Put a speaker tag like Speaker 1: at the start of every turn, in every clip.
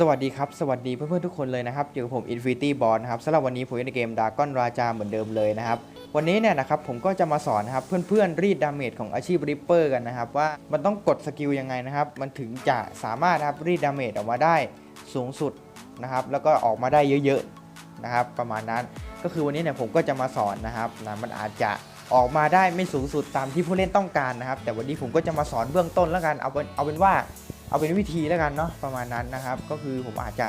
Speaker 1: สวัสดีครับ สวัสดีเพื่อนๆทุกคนเลยนะครับอยู่กับผม Infinity b o s นะครับสำหรับวันนี้ผมอยู่ในเกม Dragon Raja เหมือนเดิมเลยนะครับ วันนี้เนี่ยนะครับผมก็จะมาสอนนะครับเพื่อนๆรีดดาเมจของอาชีพ Ripper กันนะครับ ว่ามันต้องกดสกิลยังไงนะครับ มันถึงจะสามารถนะครับรีดดาเมจออกมาได้สูงสุดนะครับ แล้วก็ออกมาได้เยอะๆนะครับ ประมาณนั้นก็คือวันนี้เนี่ยผมก็จะมาสอนนะครับนะมันอาจจะออกมาได้ไม่สูงสุดตามที่ผู้เล่นต้องการนะครับ แต่วันนี้ผมก็จะมาสอนเบื้องต้นแล้วกันเอาเป็นเอาเป็นว่า เอาเป็นวิธีแล้วกันเนาะประมาณนั้นนะครับ ก็คือผมอาจจะ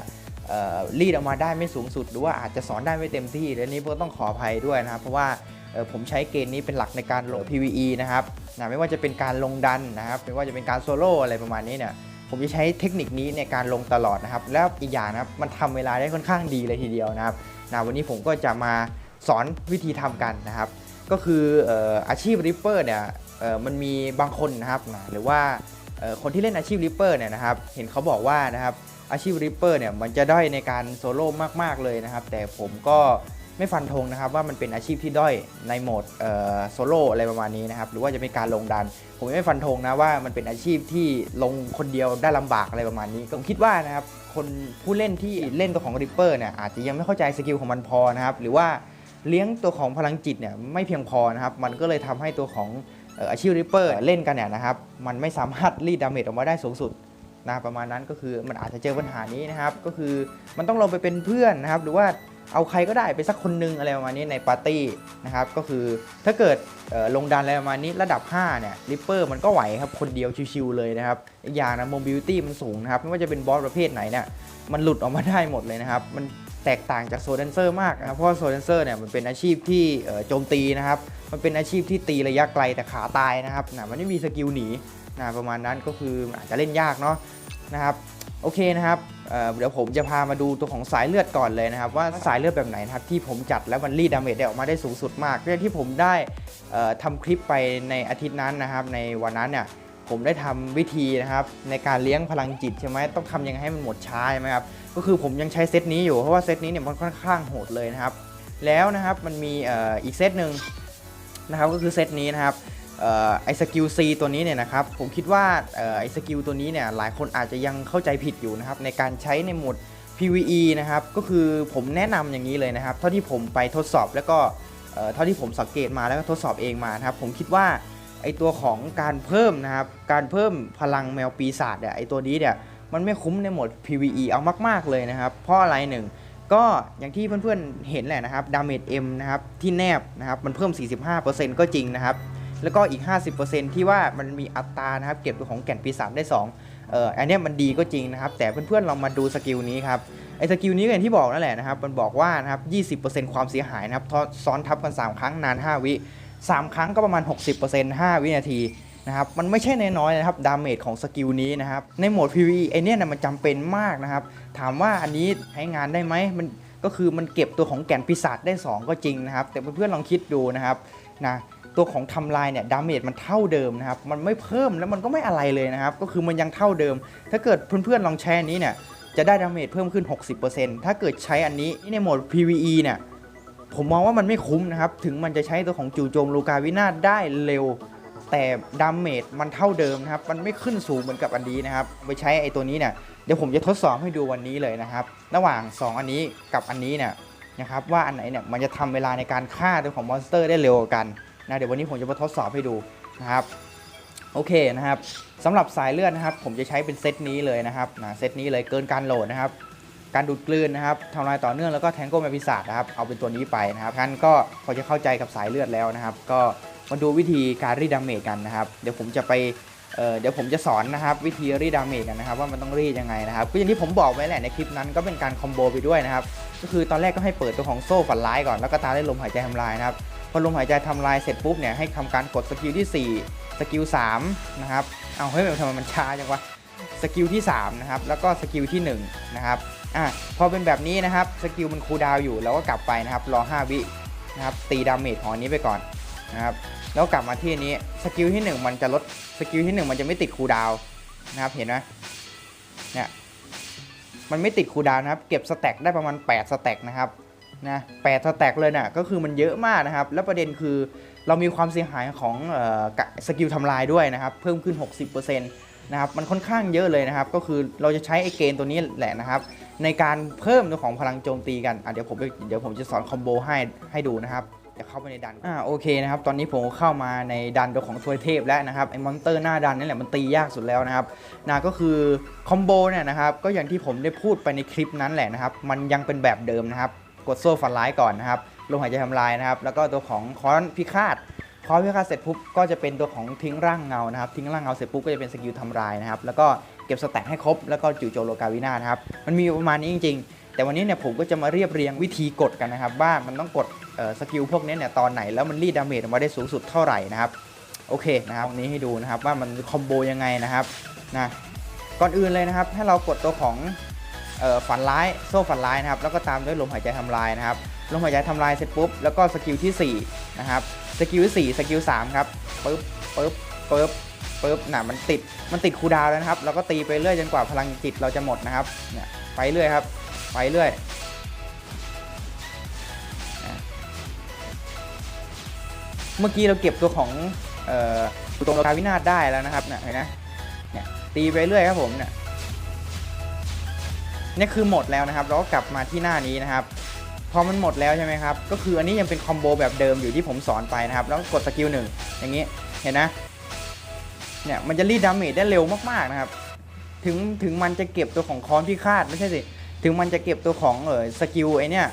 Speaker 1: รีดออกมาได้ไม่สูงสุด หรือว่าอาจจะสอนได้ไม่เต็มที่และนี้ก็ต้องขออภัยด้วยนะครับ เพราะว่าผมใช้เกณฑ์นี้เป็นหลักในการลง PVE นะครับนะไม่ว่าจะเป็นการลงดันนะครับไม่ว่าจะเป็นการโซโล่อะไรประมาณนี้เนี่ยผมจะใช้เทคนิคนี้ในการลงตลอดนะครับ แล้วอีกอย่างนะครับมันทำเวลาได้ค่อนข้างดีเลยทีเดียวนะครับนะวันนี้ผมก็จะมาสอนวิธีทำกันนะครับ ก็คืออาชีพริปเปอร์เนี่ยมันมีบางคนนะครับนะหรือว่า คนที่เล่นอาชีพริปเปอร์เนี่ยนะครับเห็นเขาบอกว่านะครับอาชีพริปเปอร์เนี่ยมันจะด้อยในการโซโล่มากๆเลยนะครับ แต่ผมก็ไม่ฟันธงนะครับว่ามันเป็นอาชีพที่ด้อยในโหมดโซโล่อะไรประมาณนี้นะครับหรือว่าจะเป็นการลงดัน ผมไม่ฟันธงนะว่ามันเป็นอาชีพที่ลงคนเดียวได้ลำบากอะไรประมาณนี้ผมคิดว่านะครับคนผู้เล่นที่เล่นตัวของริปเปอร์เนี่ยอาจจะยังไม่เข้าใจสกิลของมันพอนะครับหรือว่าเลี้ยงตัวของพลังจิตเนี่ยไม่เพียงพอนะครับมันก็เลยทำให้ตัวของ อาชีพริปเปอร์เล่นกันเนี่ยนะครับมันไม่สามารถรีดดาเมจออกมาได้สูงสุดนะประมาณนั้นก็คือมันอาจจะเจอปัญหานี้นะครับ ก็คือมันต้องลงไปเป็นเพื่อนนะครับ หรือว่าเอาใครก็ได้ไปสักคนหนึงอะไรประมาณนี้ในปาร์ตี้นะครับ ก็คือถ้าเกิดลงดันอะไรประมาณนี้ระดับ 5 เนี่ยริปเปอร์มันก็ไหวครับ คนเดียวชิวๆเลยนะครับ อีกอย่างนะโมบิลิตี้มันสูงนะครับ ไม่ว่าจะเป็นบอสประเภทไหนเนี่ยมันหลุดออกมาได้หมดเลยนะครับมัน แตกต่างจากโซเดนเซอร์มากนะครับเพราะโซเดนเซอร์เนี่ยมันเป็นอาชีพที่โจมตีนะครับมันเป็นอาชีพที่ตีระยะไกลแต่ขาตายนะครับนะมันไม่มีสกิลหนีนะประมาณนั้นก็คืออาจจะเล่นยากเนาะนะครับโอเคนะครับเเดี๋ยวผมจะพามาดูตัวของสายเลือดก่อนเลยนะครับ ว่าสายเลือดแบบไหนนะครับที่ผมจัดแล้วมันรีดดาเมจได้ออกมาได้สูงสุดมากเรื่องที่ผมได้เอ่อทำคลิปไปในอาทิตย์นั้นนะครับ ในวันนั้นเนี่ย ผมได้ทำวิธีนะครับในการเลี้ยงพลังจิตใช่ไหมต้องทำยังไงให้มันหมดช้าใช่ไหมครับก็คือผมยังใช้เซตนี้อยู่เพราะว่าเซตนี้เนี่ยมันค่อนข้างโหดเลยนะครับ แล้วนะครับมันมีอ,อ,อีกเซตหนึ่งนะครับก็คือเซตนี้นะครับออไอสกิล C ตัวนี้เนี่ยนะครับผมคิดว่าออไอสกิลตัวนี้เนี่ยหลายคนอาจจะยังเข้าใจผิดอยู่นะครับในการใช้ในโหมด PVE นะครับก็คือผมแนะนำอย่างนี้เลยนะครับ เท่าที่ผมไปทดสอบแล้วก็เท่าที่ผมสังเกตมาแล้วก็ทดสอบเองมานะครับผมคิดว่า อตัวของการเพิ่มนะครับ การเพิ่มพลังแมวปีศาจเนี่ยไอตัวนี้เนี่ยมันไม่คุ้มในโหมด PVE เอามาก ๆ เลยนะครับ เพราะอะไรหนึ่งก็อย่างที่เพื่อนๆเห็นแหละนะครับดาเมจ M นะครับที่แนบนะครับมันเพิ่ม 45%ก็จริงนะครับ แล้วก็อีก 50%ที่ว่ามันมีอัตรานะครับเก็บตัวของแก่นปีศาจได้2เอ่ออันเนี้ยมันดีก็จริงนะครับ แต่เพื่อนๆลองมาดูสกิลนี้ครับไอ้สกิลนี้ก็อย่างที่บอกนั่นแหละนะครับ มันบอกว่านะครับ 20%ความเสียหายนะครับซ้อนทับกัน 3 ครั้งนาน 5 วิ 3 ครั้งก็ประมาณ 60% 5 วินาทีนะครับมันไม่ใช่นน้อยนะครับดาเมจของสกิลนี้นะครับในโหมด PVE ไอเนี้ยนะมันจำเป็นมากนะครับ ถามว่าอันนี้ใช้งานได้ไหมมันก็คือมันเก็บตัวของแก่นปีศาจได้ 2 ก็จริงนะครับ แต่เพื่อนๆลองคิดดูนะครับนะตัวของทำลายเนี่ยดาเมจมันเท่าเดิมนะครับ มันไม่เพิ่มแล้วมันก็ไม่อะไรเลยนะครับ ก็คือมันยังเท่าเดิม ถ้าเกิดเพื่อนๆลองใช้อันนี้เนี่ยจะได้ดาเมจเพิ่มขึ้น 60%ถ้าเกิดใช้อันนี้ในโหมด PVE เนี่ย ผมมองว่ามันไม่คุ้มนะครับ ถึงมันจะใช้ตัวของจู่โจมลูกาวินาศได้เร็ว แต่ดาเมจมันเท่าเดิมนะครับ มันไม่ขึ้นสูงเหมือนกับอันนี้นะครับ ไปใช้ไอ้ตัวนี้เนี่ย เดี๋ยวผมจะทดสอบให้ดูวันนี้เลยนะครับ ระหว่าง 2 อันนี้กับอันนี้เนี่ยนะครับ ว่าอันไหนเนี่ยมันจะทำเวลาในการฆ่าตัวของมอนสเตอร์ได้เร็วกว่ากันนะ เดี๋ยววันนี้ผมจะมาทดสอบให้ดูนะครับ โอเคนะครับสำหรับสายเลือดนะครับ ผมจะใช้เป็นเซตนี้เลยนะครับนะเซตนี้เลยเกินการโหลดนะครับ การดูดกลืนนะครับทำลายต่อเนื่องแล้วก็แทงโก้แมพิศาจนะครับเอาเป็นตัวนี้ไปนะครับงั้นก็พอจะเข้าใจกับสายเลือดแล้วนะครับ ก็มาดูวิธีการรีดดาเมจกันนะครับ เดี๋ยวผมจะไปเเดี๋ยวผมจะสอนนะครับ วิธีรีดดาเมจกันนะครับ ว่ามันต้องรีดยังไงนะครับก็อย่างที่ผมบอกไว้แหละในคลิปนั้นก็เป็นการคอมโบไปด้วยนะครับก็คือตอนแรกก็ให้เปิดตัวของโซ่ฝันร้ายก่อนแล้วก็ตามด้ลมหายใจทำลายนะครับพอลมหายใจทำลายเสร็จปุ๊บเนี่ยให้ทำการกดสกิลที่4สกิล3นะครับเอาเฮ้ยทำไมมันช้าจังวะสกิลที่3นะครับแล้วก็สกิลที่1นะครับ อะพอเป็นแบบนี้นะครับสกิลมันคูลดาวอยู่เราก็กลับไปนะครับรอ 5 วินะครับตีดาเมจของอันนี้ไปก่อนนะครับแล้วกลับมาที่นี้สกิลที่ 1 มันจะลดสกิลที่ 1 มันจะไม่ติดคูลดาวนะครับเห็นไหมเนี่ยมันไม่ติดคูลดาวนะครับ เก็บสแต็กได้ประมาณ 8 สแต็กนะครับนะแปดสแต็กเลยนะ่ะก็คือมันเยอะมากนะครับ แล้วประเด็นคือเรามีความเสียหายของออสกิลทำลายด้วยนะครับ เพิ่มขึ้น 60%นนะครับ มันค่อนข้างเยอะเลยนะครับ ก็คือเราจะใช้ไอเกณฑ์ตัวนี้แหละนะครับ ในการเพิ่มตัวของพลังโจมตีกันอะเดี๋ยวผมเดี๋ยวผมจะสอนคอมโบให้ให้ดูนะครับจะเข้าไปในดัน อ่าโอเคนะครับ ตอนนี้ผมเข้ามาในดันตัวของทวยเทพแล้วนะครับไอ้มอนสเตอร์หน้าดันนี่แหละมันตียากสุดแล้วนะครับนะก็คือคอมโบเนี่ยนะครับก็อย่างที่ผมได้พูดไปในคลิปนั้นแหละนะครับ มันยังเป็นแบบเดิมนะครับ กดโซ่ฟันร้ายก่อนนะครับลมหายใจทำลายนะครับ แล้วก็ตัวของคอนพิฆาตคอนพิฆาตเสร็จปุ๊บก็จะเป็นตัวของทิ้งร่างเงานะครับทิ้งร่างเงาเสร็จปุ๊บก็จะเป็นสกิลทำลายนะครับแล้วก็ เก็บสแต็กให้ครบ แล้วก็จู่โจมโลกาวินานะครับ มันมีประมาณนี้จริง ๆ แต่วันนี้เนี่ยผมก็จะมาเรียบเรียงวิธีกดกันนะครับ ว่ามันต้องกดสกิลพวกนี้เนี่ยตอนไหนแล้วมันรีดดาเมจออกมาได้สูงสุดเท่าไหร่นะครับโอเคนะครับวันนี้ให้ดูนะครับว่ามันคอมโบยังไงนะครับนะก่อนอื่นเลยนะครับถ้าเรากดตัวของออฝันร้ายโซ่ฝันร้ายนะครับแล้วก็ตามด้วยลมหายใจทำลายนะครับลมหายใจทำลายเสร็จปุ๊บแล้วก็สกิลที่4นะครับสกิลที่4สกิล3ครับปึ๊บปึ๊บปึ๊บ ปึ๊บน่ะมันติดมันติดคูดาวแล้วนะครับเราก็ตีไปเรื่อยจนกว่าพลังจิตเราจะหมดนะครับเนี่ยไปเรื่อยครับ ไปเรื่อยเมื่อกี้เราเก็บตัวของเอ่อตรงโลกาวินาศได้แล้วนะครับเนี่ยเห็นไหมเนี่ยตีไปเรื่อยครับผมเนี่ยนี่คือหมดแล้วนะครับ เราก็กลับมาที่หน้านี้นะครับพอมันหมดแล้วใช่ไหมครับ ก็คืออันนี้ยังเป็นคอมโบแบบเดิมอยู่ที่ผมสอนไปนะครับ แล้วก็กดสกิลหนึ่งอย่างนี้ เห็นนะ เนี่ยมันจะรีดดาเมจได้เร็วมากๆนะครับ ถึงถึงมันจะเก็บตัวของคอนพิฆาตไม่ใช่สิ ถึงมันจะเก็บตัวของเออสกิลไอเนี่ย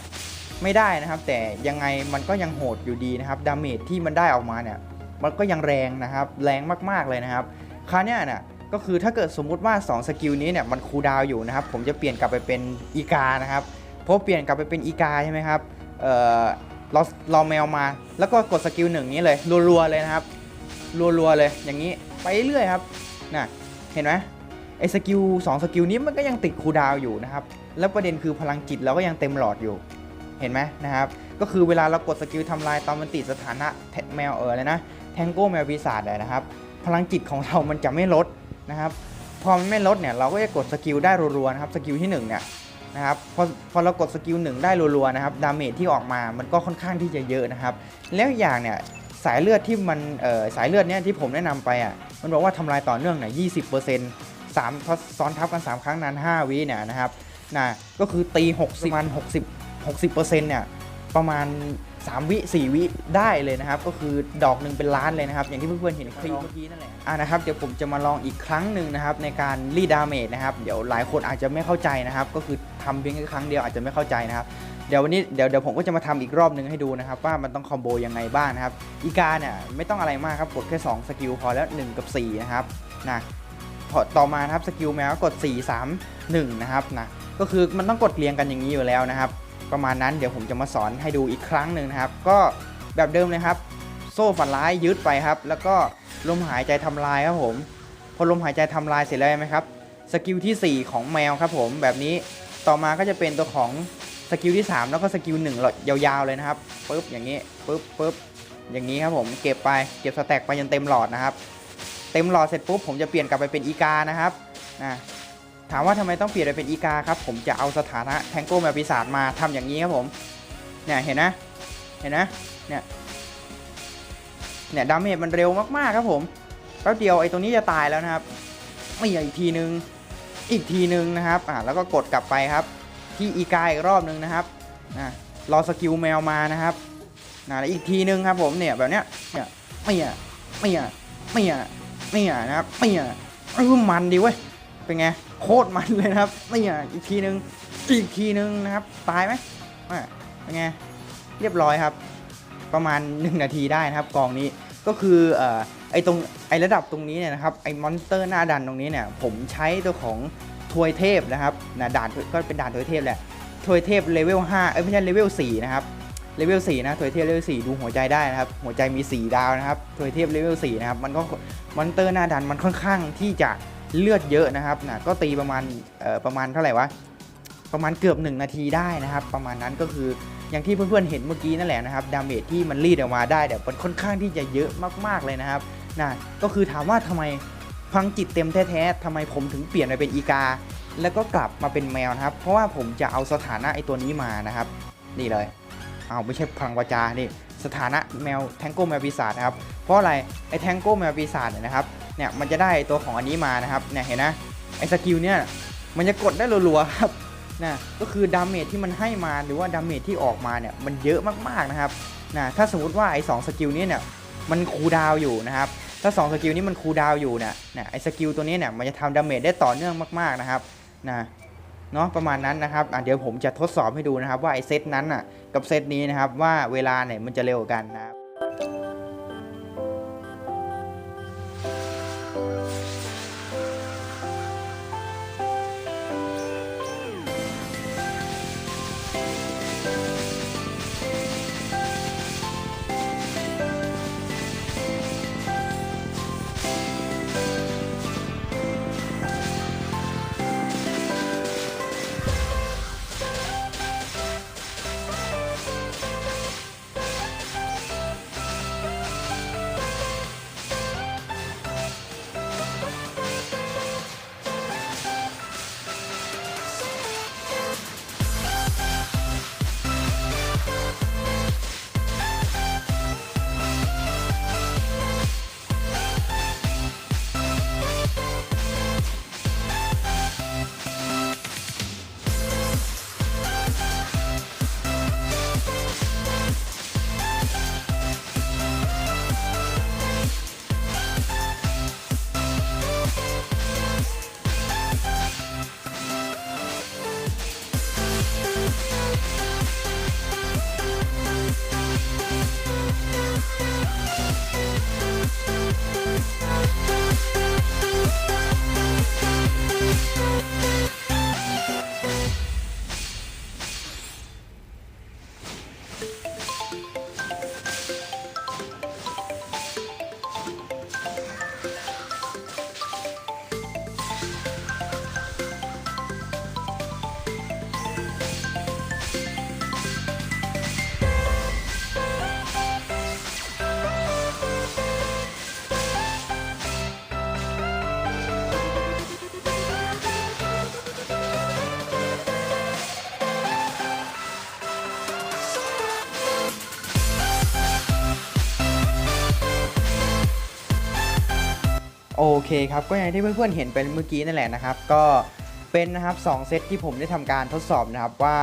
Speaker 1: ไม่ได้นะครับ แต่ยังไงมันก็ยังโหดอยู่ดีนะครับดาเมจที่มันได้ออกมาเนี่ยมันก็ยังแรงนะครับแรงมากๆเลยนะครับคราวเนี้ยเนี่ยก็คือถ้าเกิดสมมุติว่า 2 สกิลนี้เนี่ยมันคูลดาวอยู่นะครับ ผมจะเปลี่ยนกลับไปเป็นอีกานะครับเพราะเปลี่ยนกลับไปเป็นอีกาใช่ไหมครับเออเราเราแมวมาแล้วก็กดสกิลหนึ่งนี้เลยรัวๆเลยนะครับ รัวๆเลยอย่างนี้ไปเรื่อยครับน่ะเห็นไหมไอ้สกิลสองสกิลนี้มันก็ยังติดคูดาวอยู่นะครับ แล้วประเด็นคือพลังจิตเราก็ยังเต็มหลอดอยู่เห็นไหมนะครับ ก็คือเวลาเรากดสกิลทำลายตอนมันติดสถานะแทแมวเออเลยนะแทงโก้แมวปีศาจเลยนะครับ พลังจิตของเรามันจะไม่ลดนะครับ พอมันไม่ลดเนี่ยเราก็จะกดสกิลได้รัวๆนะครับสกิลที่1เนี่ยนะครับพอพอเรากดสกิลหนึ่งได้รัวๆนะครับดาเมจที่ออกมามันก็ค่อนข้างที่จะเยอะนะครับ แล้วอย่างเนี่ย สายเลือดที่มันสายเลือดเนี่ยที่ผมแนะนำไปอะมันบอกว่าทำลายต่อเนื่องเนี่ยยี่สิบเปอร์เซ็นต์สามซ้อนทับกัน 3 ครั้งนาน5วิเนี่ยนะครับนะก็คือตี 60มัน60 60เปอร์เซ็นต์เนี่ยประมาณ 3 วิ 4 วิได้เลยนะครับ ก็คือดอกหนึ่งเป็นล้านเลยนะครับ อย่างที่เพื่อนๆเห็นคลิปเมื่อกี้นั่นแหละอ่านะครับเดี๋ยวผมจะมาลองอีกครั้งหนึ่งนะครับในการรีดดาเมจนะครับ เดี๋ยวหลายคนอาจจะไม่เข้าใจนะครับ ก็คือทำเพียงแค่ครั้งเดียวอาจจะไม่เข้าใจนะครับ เดี๋ยววันนี้เดี๋ยวเดี๋ยวผมก็จะมาทำอีกรอบหนึ่งให้ดูนะครับ ว่ามันต้องคอมโบยังไงบ้างนะครับอีกาเนี่ยไม่ต้องอะไรมากครับกดแค่2สกิลพอแล้ว 1 กับ 4 นะครับนะพอต่อมานะครับสกิลแมวก็กด 4 3 1 นะครับนะก็คือมันต้องกดเรียงกันอย่างนี้อยู่แล้วนะครับ ประมาณนั้นเดี๋ยวผมจะมาสอนให้ดูอีกครั้งหนึ่งนะครับ ก็แบบเดิมเลยครับ โซ่ฝันร้ายยึดไปครับ แล้วก็ลมหายใจทำลายครับผม พอลมหายใจทำลายเสร็จแล้วไหมครับสกิลที่ 4 ของแมวครับผมแบบนี้ต่อมาก็จะเป็นตัวของ สกิลที่ 3 แล้วก็สกิล1หลอดยาวๆเลยนะครับปึ๊บอย่างนี้ปึ๊บปึ๊บอย่างนี้ครับผมเก็บไปเก็บสแต็กไปจนเต็มหลอดนะครับ เต็มหลอดเสร็จปุ๊บผมจะเปลี่ยนกลับไปเป็นอีกานะครับนะถามว่าทำไมต้องเปลี่ยนไปเป็นอีกาครับผมจะเอาสถานะแทงโก้แมวปีศาจมาทำอย่างนี้ครับผมเนี่ยเห็นนะเห็นนะเนี่ยเนี่ยดาเมจมันเร็วมากๆครับผมแป๊บเดียวไอ้ตรงนี้จะตายแล้วนะครับไม่อีกทีนึงอีกทีนึงนะครับอ่าแล้วก็กดกลับไปครับ ที่อีกาอีกรอบนึงนะครับนะรอสกิลแมวมานะครับนะอีกทีนึงครับผมเนี่ยแบบเนี้ยเนี่ยไม่อะไม่อะไม่อะไม่อะนะครับไม่อะเออมันดีเว้ยเป็นไงโคตรมันเลยนะครับไม่อะอีกทีนึงอีกทีนึงนะครับตายไหมอะเป็นไงเรียบร้อยครับ ประมาณ 1 นาทีได้นะครับกองนี้ก็คือเอ่อไอตรงไอระดับตรงนี้เนี่ยนะครับไอมอนสเตอร์หน้าดันตรงนี้เนี่ยผมใช้ตัวของ ทวยเทพนะครับนะด่านก็เป็นด่านทวยเทพแหละทวยเทพเลเวล5เอ้ยไม่ใช่เลเวล4นะครับเลเวล4นะทวยเทพเลเวล4ดูหัวใจได้นะครับ หัวใจมี 4 ดาวนะครับทวยเทพเลเวล4นะครับมันก็มอนเตอร์หน้าดันมันค่อนข้างที่จะเลือดเยอะนะครับนะก็ตีประมาณเอ่อประมาณเท่าไหร่วะประมาณเกือบ 1 นาทีได้นะครับ ประมาณนั้นก็คืออย่างที่เพื่อนๆเห็นเมื่อกี้นั่นแหละนะครับดาเมจที่มันรีดออกมาได้แต่มันค่อนข้างที่จะเยอะมากๆเลยนะครับนะก็คือถามว่าทำไม พลังจิตเต็มแท้ๆทำไมผมถึงเปลี่ยนไปเป็นอีกา แล้วก็กลับมาเป็นแมวนะครับ เพราะว่าผมจะเอาสถานะไอตัวนี้มานะครับ นี่เลย เอาไม่ใช่พลังวาจา นี่ สถานะแมวแทงโก้แมวปีศาจนะครับ เพราะอะไร ไอแทงโก้แมวปีศาจเนี่ยนะครับ เนี่ยมันจะได้ตัวของอันนี้มานะครับ เนี่ยเห็นนะ ไอ้สกิลเนี่ยมันจะกดได้รัวๆครับนะก็คือดาเมจที่มันให้มาหรือว่าดาเมจที่ออกมาเนี่ยมันเยอะมากๆนะครับนะถ้าสมมติว่าไอ้สองสกิลนี้เนี่ยมันคูดาวอยู่นะครับ ถ้า2สกิลนี้มันคูลดาวอยู่เนี่ยเนี่ยไอ้สกิลตัวนี้เนี่ยมันจะทำดาเมจได้ต่อเนื่องมากๆนะครับนะเนาะประมาณนั้นนะครับอะเดี๋ยวผมจะทดสอบให้ดูนะครับว่าไอ้เซตนั้นอะกับเซตนี้นะครับว่าเวลาไหนมันจะเร็วกันนะครับ โอเคครับก็อย่างที่เพื่อนๆเห็นไปเมื่อกี้นั่นแหละนะครับ ก็เป็นนะครับสองเซตที่ผมได้ทำการทดสอบนะครับว่า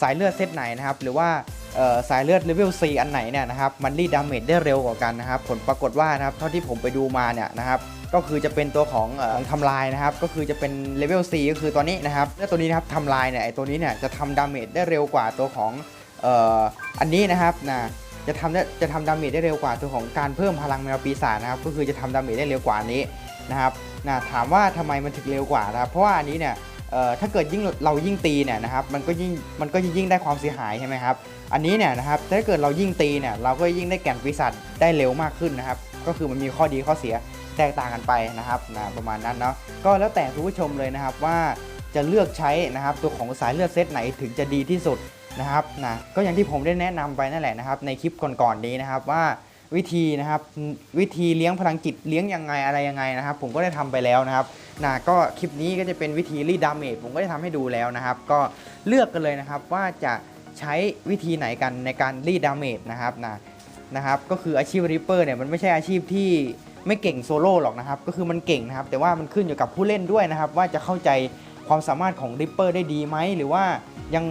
Speaker 1: สายเลือดเซตไหนนะครับ หรือว่าสายเลือดเลเวล C อันไหนเนี่ยนะครับมันรีดดาเมจได้เร็วกว่ากันนะครับ ผลปรากฏว่านะครับเท่าที่ผมไปดูมาเนี่ยนะครับก็คือจะเป็นตัวของออทำลายนะครับ ก็คือจะเป็นเลเวล C ก็คือตัวนี้นะครับและตัวนี้นะครับทำลายเนี่ยไอตัวนี้เนี่ยจะทำดาเมจได้เร็วกว่าตัวของอ,อ,อันนี้นะครับนะ จะทำได้จะทำดาเมจได้เร็วกว่าตัวของการเพิ่มพลังแมวปีศาจนะครับก็คือจะทำดาเมจได้เร็วกว่านี้นะครับนะถามว่าทำไมมันถึงเร็วกว่านะครับเพราะว่าอันนี้เนี่ยเอ่อถ้าเกิดยิ่งเรายิ่งตีเนี่ยนะครับมันก็ยิ่งมันก็ยิ่งได้ความเสียหายใช่ไหมครับอันนี้เนี่ยนะครับถ้าเกิดเรายิ่งตีเนี่ยเราก็ยิ่งได้แก่นปีศาจได้เร็วมากขึ้นนะครับก็คือมันมีข้อดีข้อเสียแตกต่างกันไปนะครับนะประมาณนั้นเนาะก็แล้วแต่คุณผู้ชมเลยนะครับว่าจะเลือกใช้นะครับตัวของสายเลือดเซตไหนถึงจะดีที่สุด นะครับนะก็อย่างที่ผมได้แนะนำไปนั่นแหละนะครับ ในคลิปก่อนๆนี้นะครับว่าวิธีนะครับวิธีเลี้ยงพลังจิตเลี้ยงยังไงอะไรยังไงนะครับ ผมก็ได้ทำไปแล้วนะครับนะก็คลิปนี้ก็จะเป็นวิธีรีดดาเมจผมก็ได้ทำให้ดูแล้วนะครับ ก็เลือกกันเลยนะครับว่าจะใช้วิธีไหนกันในการรีดดาเมจนะครับนะนะครับ ก็คืออาชีพริปเปอร์เนี่ยมันไม่ใช่อาชีพที่ไม่เก่งโซโล่หรอกนะครับ ก็คือมันเก่งนะครับ แต่ว่ามันขึ้นอยู่กับผู้เล่นด้วยนะครับ ว่าจะเข้าใจ ความสามารถของริปเปอร์ได้ดีไหมหรือว่ายัง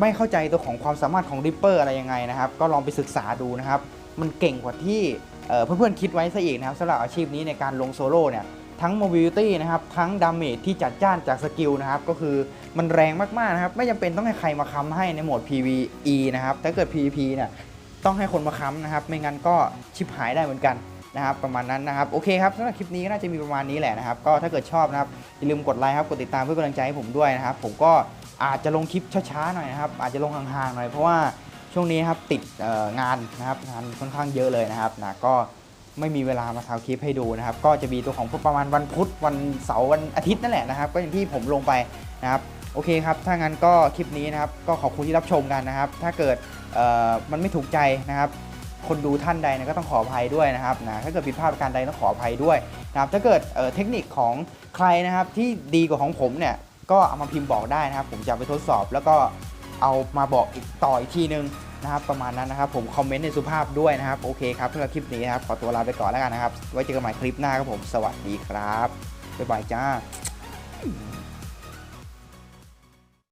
Speaker 1: ไม่เข้าใจตัวของความสามารถของริปเปอร์อะไรยังไงนะครับ ก็ลองไปศึกษาดูนะครับ มันเก่งกว่าที่เอ่อเพื่อนๆคิดไว้ซะอีกนะครับสำหรับอาชีพนี้ในการลงโซโล่เนี่ยทั้ง mobility นะครับ ทั้งดาเมจที่จัดจ้านจากสกิลนะครับ ก็คือมันแรงมากๆนะครับ ไม่จำเป็นต้องให้ใครมาค้ำให้ในโหมด PVE นะครับ ถ้าเกิด PVP เนี่ยต้องให้คนมาค้ำนะครับ ไม่งั้นก็ชิบหายได้เหมือนกัน นะครับประมาณนั้นนะครับโอเคครับสำหรับคลิปนี้ก็น่าจะมีประมาณนี้แหละนะครับก็ถ้าเกิดชอบนะครับอย่าลืมกดไลค์ครับกดติดตามเพื่อเป็นกำลังใจให้ผมด้วยนะครับผมก็อาจจะลงคลิปช้าๆหน่อยนะครับอาจจะลงห่างๆหน่อยเพราะว่าช่วงนี้ครับติดงานนะครับงานค่อนข้างเยอะเลยนะครับนะก็ไม่มีเวลามาทำคลิปให้ดูนะครับก็จะมีตัวของประมาณวันพุธวันเสาร์วันอาทิตย์นั่นแหละนะครับ ก็อย่างที่ผมลงไปนะครับโอเคครับ ถ้างั้นก็คลิปนี้นะครับ ก็ขอบคุณที่รับชมกันนะครับ ถ้าเกิดมันไม่ถูกใจนะครับ คนดูท่านใดนะก็ต้องขออภัยด้วยนะครับนะถ้าเกิดผิดพลาดประการใดต้องขออภัยด้วยนะครับถ้าเกิดเเทคนิคของใครนะครับที่ดีกว่าของผมเนี่ยก็เอามาพิมพ์บอกได้นะครับ ผมจะไปทดสอบแล้วก็เอามาบอกอีกต่ออีกทีนึงนะครับประมาณนั้นนะครับผมคอมเมนต์ในสุภาพด้วยนะครับโอเคครับสำหรับคลิปนี้นะครับขอตัวลาไปก่อนแล้วกันนะครับไว้เจอกันใหม่คลิปหน้าครับผมสวัสดีครับบ๊ายบายจ้า